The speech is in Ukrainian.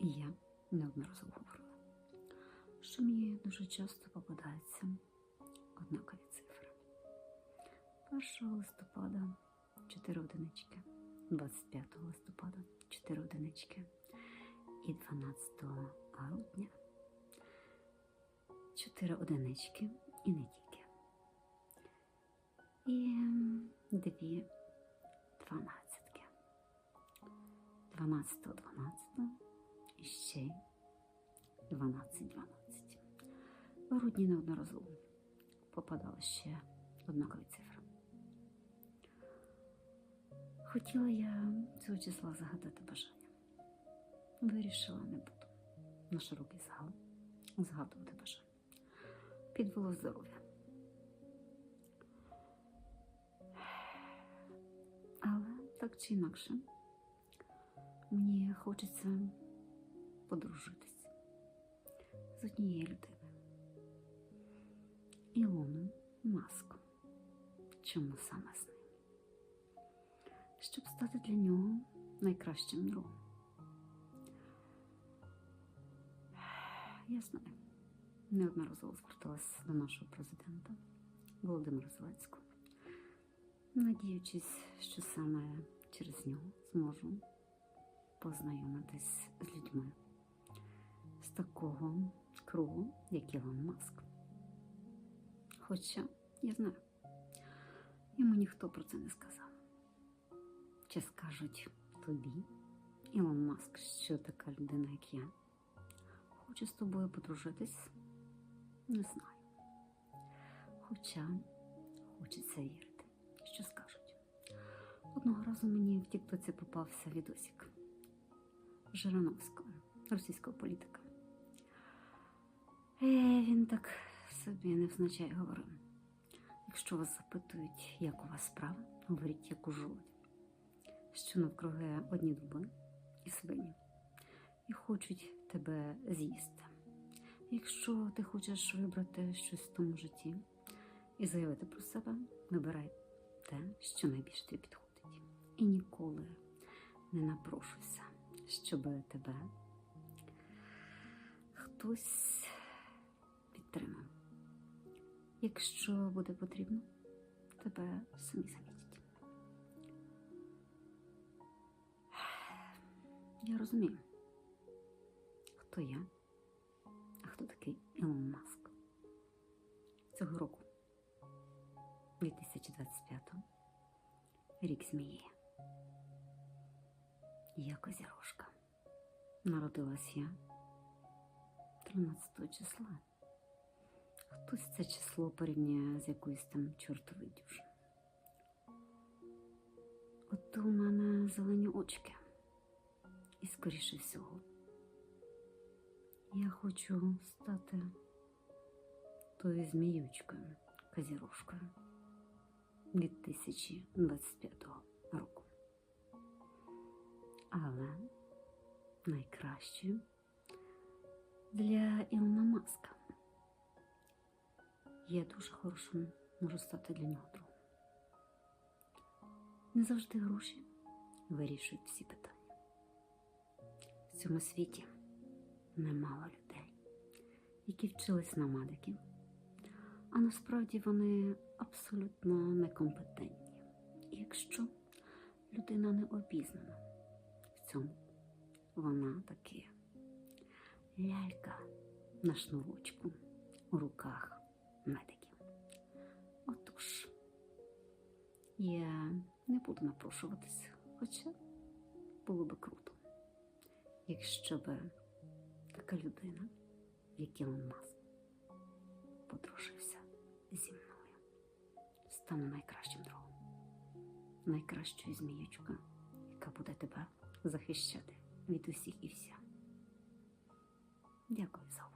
І я неодноразово говорила, що мені дуже часто попадаються однакові цифри. 1 листопада 4 одинички, 25 листопада 4 одинички і 12 грудня 4 одинички і не тільки. І дві дванадцятки. 12 12 і ще 12 12. В грудні неодноразово попадали ще однакові цифри. Хотіла я цього числа загадати бажання. Вирішила не буду на широкий загал згадувати бажання. Підвело здоров'я. Але так чи інакше, мені хочеться подружитись з однією людиною. Ілоном Маском. Чому саме з ним? Щоб стати для нього найкращим другом. Я знаю, неодноразово зверталася до нашого президента Володимира Зеленського, надіючись, що саме через нього зможу познайомитись з людьми такого кругу, як Ілон Маск. Хоча я знаю, йому ніхто про це не сказав. Чи скажуть тобі, Ілон Маск, що така людина, як я, хоче з тобою подружитись? Не знаю. Хоча хочеться вірити, що скажуть. Одного разу мені в Тіктоці попався відосик Жириновського, російського політика. Е, він так собі невзначай говорив. Якщо вас запитують, як у вас справа, говоріть, як у жолоді, що навкруги одні дуби і свині, і хочуть тебе з'їсти. Якщо ти хочеш вибрати щось в тому житті і заявити про себе, вибирай те, що найбільше тобі підходить. І ніколи не напрошуйся, щоб тебе хтось. Якщо буде потрібно, тебе самі замітять. Я розумію, хто я, а хто такий Ілон Маск. Цього року, 2025 рік змії. Я козірожка. Народилась я 13 числа. Хтось це число порівняє з якоюсь там чортовою дюжиною. От у мене зелені очки. І скоріше всього, я хочу стати тою зміючкою, казірушкою 2025 року. Але найкращою для Ілона Маска. Я дуже хорошим можу стати для нього другом. Не завжди гроші вирішують всі питання. В цьому світі немало людей, які вчились на медиків, а насправді вони абсолютно некомпетентні. І якщо людина не обізнана в цьому, вона таки лялька на шнурочку у руках медиків. Отож, я не буду напрошуватися, хоча було би круто, якщо би така людина, як Ілон Маск, подружився зі мною, стане найкращим другом, найкращою зміючкою, яка буде тебе захищати від усіх і вся. Дякую за увагу.